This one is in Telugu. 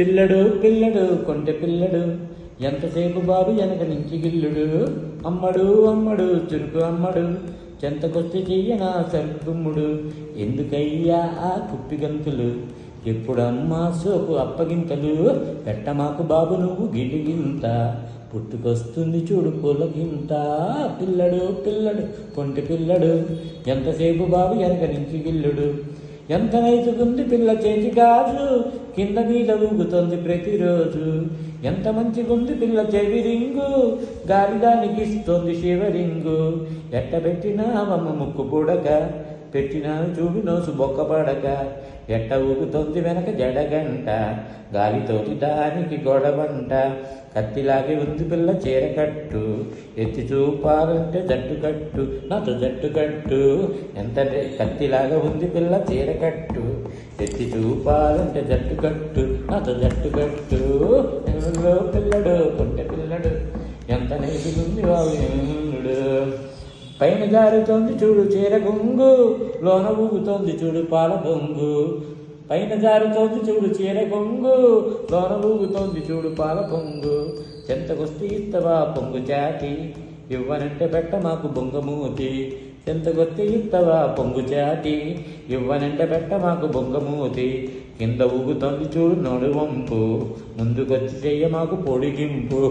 పిల్లడు పిల్లడు కొంటె పిల్లడు. ఎంతసేపు బాబు వెనక నుంచి గిల్లుడు? అమ్మడు అమ్మడు చురుకు అమ్మడు. చెంతకొచ్చి చెయ్యనా సరుకుమ్ముడు ఎందుకయ్యా ఆ కుప్పి గంతులు? ఎప్పుడమ్మా సోపు అప్పగింతలు? పెట్టమాకు బాబు నువ్వు గిలిగింత పుట్టుకొస్తుంది చూడు పొలగింత పిల్లడు పిల్లడు కొంటి పిల్లడు. ఎంతసేపు బాబు వెనక నుంచి గిల్లుడు? ఎంత నైతుకుంది పిల్ల చేతి గాజు కింద మీద ఊగుతోంది ప్రతిరోజు. ఎంత మంచిగుంది పిల్ల చెవి రింగు గాలి దానికి ఇస్తోంది శివరింగు ఎట్టబెట్టినా మమ్మ ముక్కు పుడక పెట్టినాను చూడు నోసు బొక్క పడక ఎట్ట ఊగుతోంది వెనక జడగంట గాలితోటి దానికి గొడవంట కత్తిలాగే ఉంది పిల్ల చీరకట్టు ఎత్తి చూపాలంటే జట్టు కట్టు నాతో జట్టు కట్టు ఎంత కత్తిలాగా ఉంది పిల్ల చీరకట్టు ఎత్తి చూపాలంటే జట్టు కట్టు నాతో జట్టు కట్టు పిల్లడు కొంటె పిల్లడు ఎంత నేర్చుకుంది బాబు. పైన జారుతోంది చూడు చీర గుంగు లోన ఊగుతోంది చూడు పాల బొంగు. పైన జారుతోంది చూడు చీర గొంగు లోన ఊగుతోంది చూడు పాల పొంగు చెంతకొస్తే ఇస్తవా పొంగు చాటి ఇవ్వనంటే పెట్ట మాకు బొంగమూతి చెంతకొస్తే ఇస్తవా పొంగు చాటి ఇవ్వనంటే పెట్ట మాకు బొంగమూతి కింద ఊగుతోంది చూడు నడువంపు ముందుకొచ్చి చెయ్య మాకు పొడిగింపు